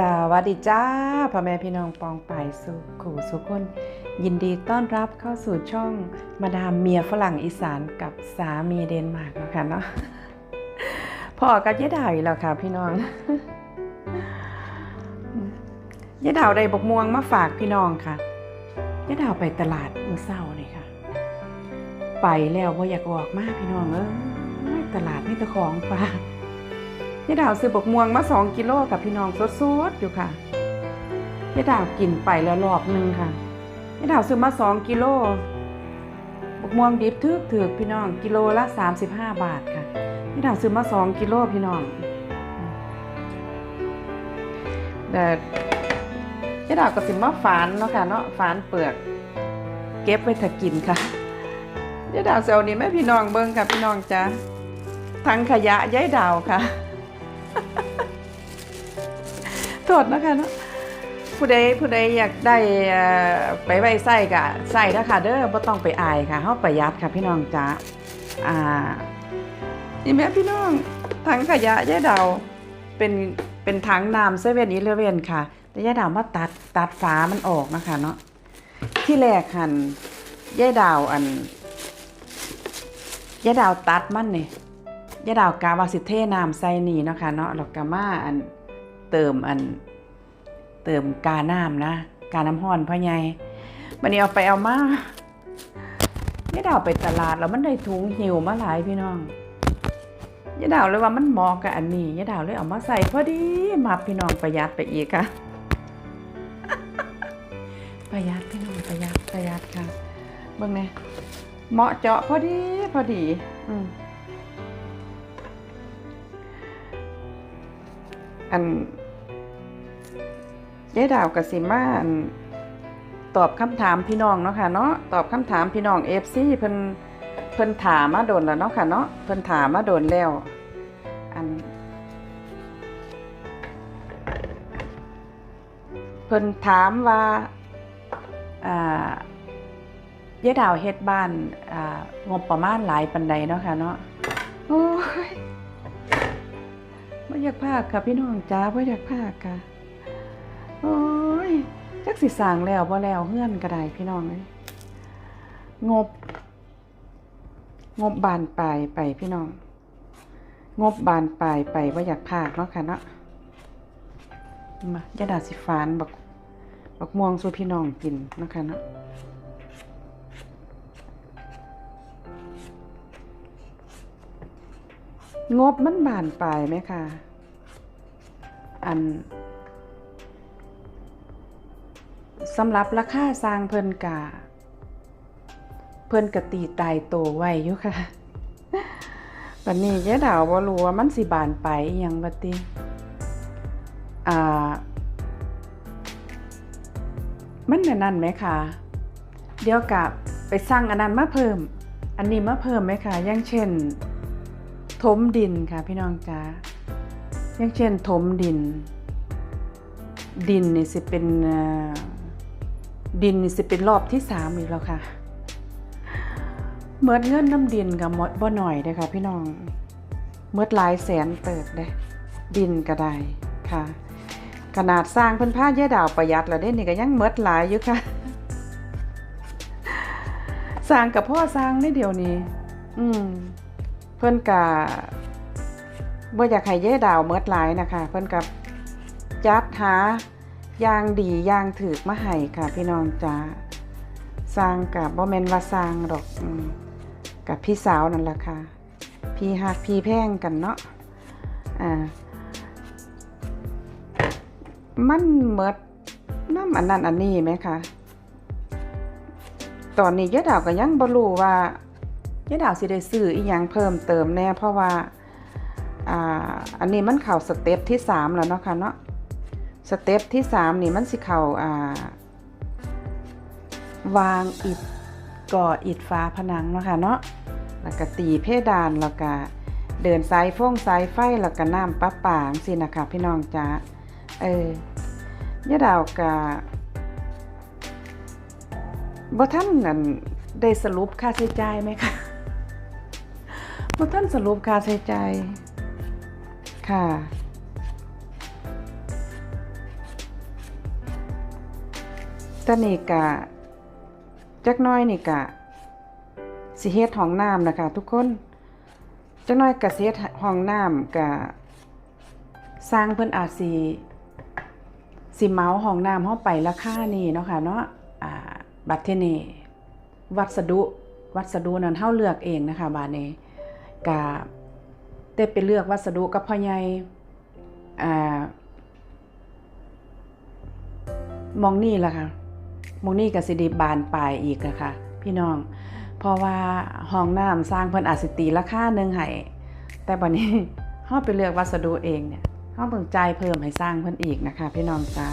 สวัสดีจ้าพ่อแม่พี่น้องปองไปายสุขูสุขคน ยินดีต้อนรับเข้าสู่ช่องมาดามเมียฝรั่งอีสานกับสามีเดนมาร์กนะคะเนาะพอกับยายดาวอีกแล้วค่ะพี่น้องยายดาวได้บกม่วงมาฝากพี่น้องค่ะยายดาวไปตลาดเมื่อเช้านี่ค่ะ ไปแล้วว่าอยากออกมากพี่น้องเออตลาดนี่ตะของฝาก ยายดาวซื้อบกม่วงมาสองกิโลกับพี่น้องสดๆอยู่ค่ะยายดาวกินไปแล้วรอบหนึงค่ะยายดาวซื้อมาสองกิโลบกม่วงดิบทึกถือพี่น้องกิโลละสามสิบห้าบาทค่ะยายดาวซื้อมาสองกิโลพี่น้องแต่ยายดาวก็สิมาฝานเนาะค่ะเนาะฝานเปลือก เก็บไว้ถ้ากินค่ะยายดาวเซลนี้แม่พี่น้องเบิ่งค่ะพี่น้องจ้าถังขยะยายดาวค่ะ โทษนะคะเนาะผู้ใดผู้ใดอยากได้ไปไว้ใส่กะใส่นะคะเด้อบ่ต้องไปอายค่ะเฮาประหยัดค่ะพี่น้องจ๋าอ่าอีแม่พี่น้องถังขยะยายดาวเป็นเป็นถังน้ำเซเว่นอีเลเว่นค่ะ แต่ยายดาวมาตัดตัดฝามันออกนะคะเนาะที่แรกหันยายดาวอันยายดาวตัดมันเนี่ย ยาดาวกาวาสิเทน้ำใส่นี่เนาะค่ะเนาะแล้วก็มาอันเติมอันเติมกาน้ำนะ กาน้ำห้อนพ่อใหญ่วันนี้เอาไปเอามายาดาวไปตลาดแล้วมันได้ถุงหิวมาหลายพี่น้องยาดาวเลยว่ามันเหมาะกับอันนี้ยาดาวเลยเอามาใส่พอดีมาพี่น้องประหยัดไปอีกค่ะ ประหยัดพี่น้องประหยัดประหยัดค่ะเบิ่งแหน่เหมาะเจาะพอดีพอดี อืม อันยายดาวกับสิมาอันตอบคำถามพี่น้องเนาะค่ะเนาะตอบคำถามพี่น้องเอฟซีเพิ่นเพิ่นถามมาโดนแล้วเนาะค่ะเนาะเพิ่นถามมาโดนแล้ว อัน เพิ่นถามว่าอ่ายายดาวเฮ็ดบ้านอ่างบประมาณหลายปันใดเนาะค่ะเนาะโอ้ย บ่อยากพากค่ะ พี่น้องจ้าบ่อยากพากค่ะ โอ้ยจักสิสางแล้วบ่แล้วเฮือนก็ได้พี่น้องเอ้ยงบ งบบานปลายไปพี่น้อง งบบานปลายไปบ่อยากพากเนาะค่ะเนาะมาย่าดาสิฟานบักบักม่วงสู่พี่น้องกินเนาะค่ะเนาะงบมันบานปลายไหมคะ อันสำหรับราคาสร้างเพิ่นกะเพิ่นกะตีตายโตไว้อยู่ค่ะวันนี้ยายดาวบ่รู้ว่ามันสิบานไปอหยังบัติอ่า มันแน่นนั่นไหมคะเดี๋ยวกับไปสั่งอันนั้นมาเพิ่ม อันนี้มาเพิ่มไหมคะอย่างเช่นถมดินค่ะพี่น้องจ้า อย่างเช่นถมดิน ดินนี่สิเป็นดินนี่สิเป็นรอบที่สามอีกแล้วค่ะเมิดเงินน้ำดินกับมดบ่หน่อยเด้ค่ะ พี่น้องเมิดหลายแสนเติบเด้ดินก็ได้ค่ะ ขนาดสร้างเพิ่นผ้าแย่ดาวประหยัดแล้วเด้นี่ก็ยังเมิดหลายอยู่ค่ะ สร้างกับพ่อสร้างในเดียวนี้ อืมเพิ่นกะ บ่อยากให้เย่ดาวเมิดหลายนะคะ เพิ่นกับจัดหายางดียางถือมาให้ค่ะ พี่น้องจ้าสร้างกับบ่แมนว่าสร้างดอกกับพี่สาวนั่นแหละค่ะ พี่ฮักพี่แพงกันเนาะอ่ามันเมิดน้ำอันนั้นอันนี้ไหมคะตอนนี้เย่ดาวก็ยังบ่รู้ว่ายายดาวสิได้ซื้ออีหยังเพิ่มเติมแน่เพราะว่า อ่าอันนี้มันเข่าสเต็ปที่สามแล้วเนาะค่ะเนาะสเต็ปที่สามนี่มันสิเข่าอ่าวางอิฐก่ออิฐฟ้าผนังเนาะค่ะเนาะแล้วก็ตีเพดานแล้วก็เดินสายฟงสายไฟแล้วก็น้ำประปางสินะคะพี่น้องจ้าเออยายดาวกะบ่ท่านนั่นได้สรุปค่าใช้จ่ายไหมคะบ่ท่านสรุปค่าใช้จ่าย ค่ะตนี่กะ จักน้อยนี่กะ สิเฮ็ดห้องน้ำนะคะ ทุกคน จักน้อยกะสิเฮ็ดห้องน้ำกะ สร้างเพิ่นอาจสิสิเหมาห้องน้ำเฮาไปราคานี้เนาะค่ะเนาะบัดเทเน่วัสดุวัสดุนั้นเฮาเลือกเองนะคะบาดนี้กะ ได้ไปเลือกวัสดุกับพ่อใหญ่มองนี่ล่ะค่ะมองนี่ก็สิดีบานปลายอีกนะคะพี่น้อง เพราะว่าห้องน้ำสร้างเพิ่นอาจสิตีราคาหนึ่งให้แต่บัดนี้เฮาไปเลือกวัสดุเองเนี่ยเฮาต้องจ่ายเพิ่มให้สร้างเพิ่นอีกนะคะ พี่น้องจ้า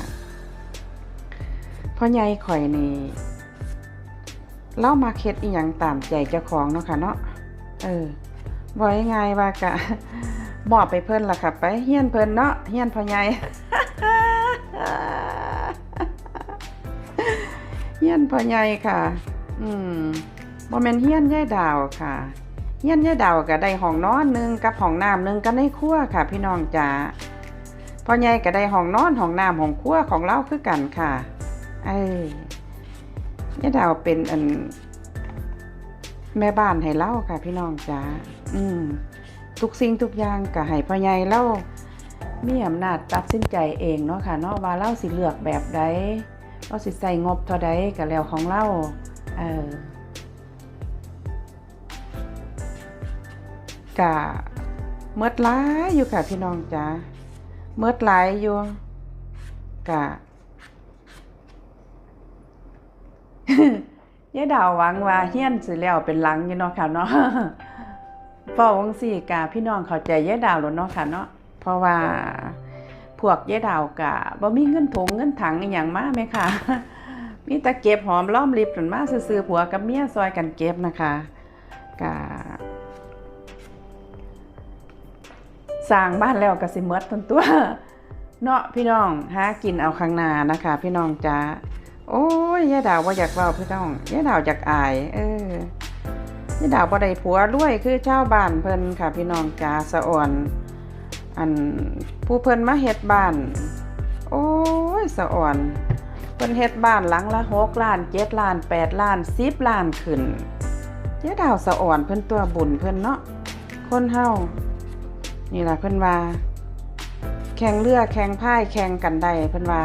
พ่อใหญ่ข่อยนี่เล่ามาเฮ็ดอีหยังตามใจเจ้าของเนาะค่ะเนาะเออ บ่ยังไงว่ากะมอบไปเพิ่นล่ะค่ะ ไปเฮียนเพิ่นเนาะเฮียนพ่อใหญ่เฮียนพ่อใหญ่ค่ะ อืมบ่แม่นเฮียนยายดาวค่ะเฮียนยายดาวก็ได้ห้องนอนหนึงกับห้องน้ำหนึงก็ในครัวค่ะ พี่น้องจ๋าพ่อใหญ่ก็ได้ห้องนอนห้องน้ำห้องครัวของเราคือกันค่ะ เอ้ยยายดาวเป็นอันแม่บ้านให้เล่าค่ะ พี่น้องจ๋า อืมทุกสิ่งทุกอย่างก็ให้พ่อใหญ่เล่ามีอำนาจตัดสินใจเองเนาะค่ะเนาะว่าเล่าสิเลือกแบบใดเราสิใส่งบเท่าใดก็แล้วของเล่าเออกะเมิดหลายอยู่ค่ะพี่น้องจ๋าเมิดหลายอยู่กะยายดาวหวังว่าเฮียนสิแล้วเป็นหลังอยู่เนาะค่ะเนาะ เฝ้าวังสี่กาพี่น้องเข้าใจยายดาวแล้วเนาะค่ะเนาะเพราะว่าพวกยายดาวกะบ่มีเงินถงเงินถังอย่างมากไหมค่ะมีแต่เก็บหอมล้อมริบจนมาซื้อๆผัวกับเมียซอยกันเก็บนะคะกะสร้างบ้านแล้วก็สิหมดทั้งตัวเนาะพี่น้องหากินเอาข้างหน้านะคะ พี่น้องจ้าโอ้ยยายดาวว่าอยากเว้าพี่น้องยายดาวอยากอาย เออ นี่ดาวบ่ได้ผัวรวยคือชาวบ้านเพิ่นค่ะ พี่น้องจ๋าสะอ่อน อันผู้เพิ่นมาเฮ็ดบ้าน โอ้ยสะอ่อนเพิ่นเฮ็ดบ้านหลังละ6ล้าน7ล้าน8ล้าน10ล้านขึ้นเจ๊ดาวสะอ่อนเพิ่นตัวบุญเพิ่นเนาะคนเฮานี่ล่ะเพิ่นว่า แข่งเรือแข่งพายแข่งกันได้เพิ่นว่า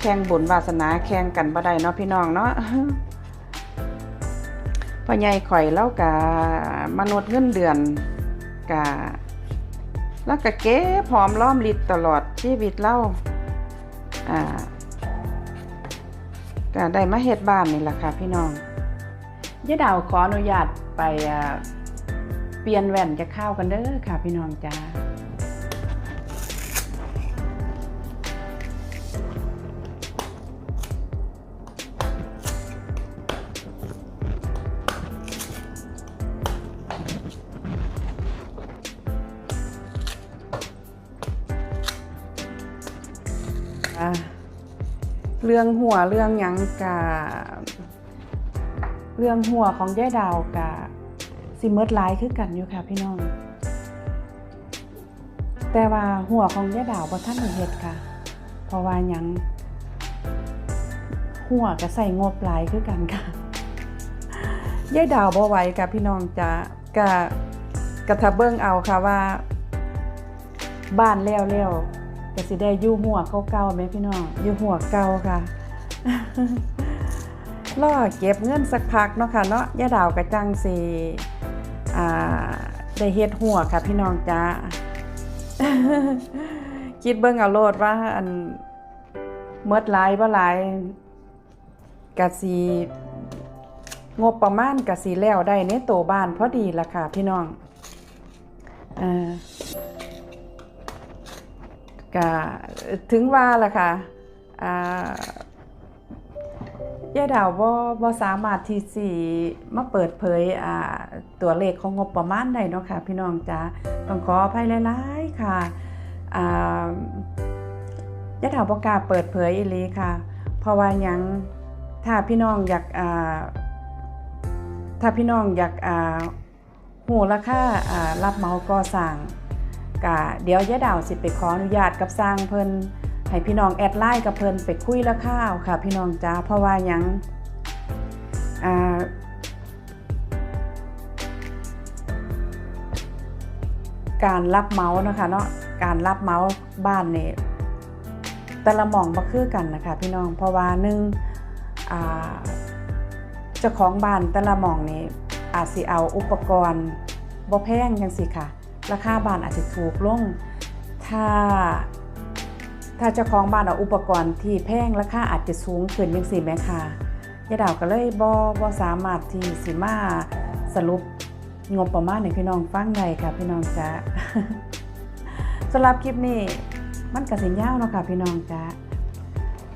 แข่งบุญวาสนาแข่งกันบ่ได้เนาะพี่น้องเนาะ พ่อใหญ่ข่อยแล้วกะมนุษย์เงินเดือนกะแล้วก็เก็บหอมล้อมริดตลอดชีวิตเล่าอ่าก็ได้มาเฮ็ดบ้านนี่แหละค่ะพี่น้องย่าดาวขออนุญาตไปเปลี่ยนแว่นจะเข้ากันเด้อค่ะพี่น้องจ้า เรื่องหัวเรื่องยังกะเรื่องหัวของยายดาวกะสิเมิดหลายคือกันอยู่ค่ะพี่น้อง แต่ว่าหัวของยายดาวบ่ทันเฮ็ดค่ะ เพราะว่ายังหัวก็ใส่งบหลายคือกันค่ะยายดาวบ่ไหวกับพี่น้องจะกะกระถ้าเบิ่งเอาค่ะว่า บ้านแล้วแล้ว ก็สิได้ยู่หัวเก่าๆไหมพี่น้องยู่หัวเก่าค่ะรอเก็บเงินสักพักเนาะค่ะเนาะย่าดาวกระจังสิอ่าได้เฮ็ดหัวค่ะ พี่น้องจ้าคิดเบิ่งเอาโลดว่าอันเมดหลายบ่หลายกะสิงบประมาณกะสิแล้วได้ในโตบ้านพอดีละค่ะ พี่น้องอ่อ ก็ถึงว่าล่ะค่ะอ่ายายดาวบ่บ่สามารถที่สิมาเปิดเผยตัวเลขของงบประมาณได้เนาะค่ะพี่น้องจ๋าต้องขออภัยหลายๆค่ะอ่ายายดาวบ่กาเปิดเผยอีลีค่ะ เพราะว่ายังถ้าพี่น้องอยากถ้าพี่น้องอยากอ่าฮู้ราคาอ่ารับเหมาก่อสร้าง กะเดี๋ยวยะดาวสิไปขออนุญาตกับสร้างเพิ่นให้พี่น้องแอดไลน์กับเพิ่นไปคุยราคาเอาค่ะ พี่น้องจ้าเพราะว่ายังอ่าการรับเมาส์นะคะเนาะการรับเมาส์บ้านเนี่ยแต่ละหม่องบ่คือกันนะคะพี่น้องเพราะว่าหนึ่งเจ้าของบ้านแต่ละหม่องนี่อาจสิเอาอุปกรณ์บ่แพงจังสิค่ะ ราคาบ้านอาจจะถูกลง ถ้า ถ้าเจ้าของบ้านเอาอุปกรณ์ที่แพงราคาอาจจะสูงขึ้นจังซี่แม่ค่ะยาดาวก็เลยบ่บ่สามารถที่สิมาสรุปงบประมาณให้พี่น้องฟังได้ค่ะพี่น้องจ้าสำหรับคลิปนี้มันก็สินยาวเนาะค่ะพี่น้องจ้า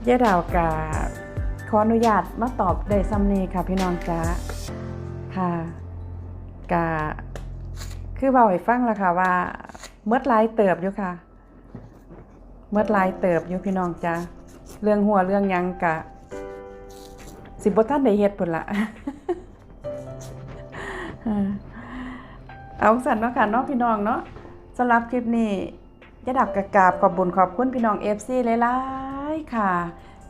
ยาดาวก็ขออนุญาตมาตอบได้ซ้ำนี้ค่ะพี่น้องจ้าค่ะก็ คือเว้าให้ฟังแล้วค่ะว่าเมื่อหลายเติบอยู่ค่ะเมื่อหลายเติบอยู่พี่น้องจ้าเรื่องหัวเรื่องยังกะ สิบ่ทันได้เฮ็ดพุ่นละเอาสั่นเนาะค่ะเนาะพี่น้องเนาะสำหรับคลิปนี้ยะดาวกะกาบขอบบุญขอบคุณพี่น้อง FC หลายๆค่ะ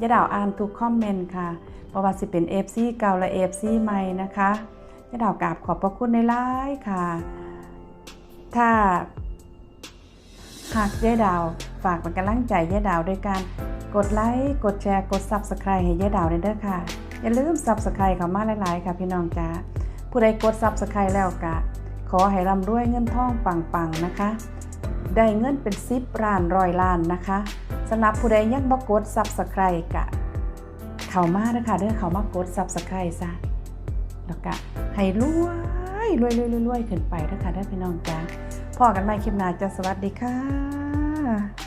ยะดาวอ่านทุกคอมเมนต์ค่ะเพราะว่าสิเป็น FC เก่าและ FC ใหม่นะคะยะดาวกราบขอบพระคุณหลายๆค่ะ ถ้าหากเย้ดาวฝากเป็นกำลังใจเย้ดาวด้วยการกดไลค์กดแชร์กด Subscribe ให้เย้ดาวด้วยเด้อค่ะ อย่าลืม Subscribe เขามาหลายๆ ค่ะพี่น้องจ้าผู้ใดกด Subscribe แล้วกะ ขอให้ร่ำรวยเงินทองปังๆนะคะ ได้เงินเป็น10ล้านร้อยล้านนะคะสำหรับผู้ใดยังบ่กด Subscribe กะ เข้ามาเด้อค่ะเด้อเข้ามากด Subscribe ซะแล้วก็ให้รวยรวยรวยรวยรวยขึ้นไปเด้อค่ะเด้อพี่น้องจ้า พอกันใหม่คลิปหน้าจะสวัสดีค่ะ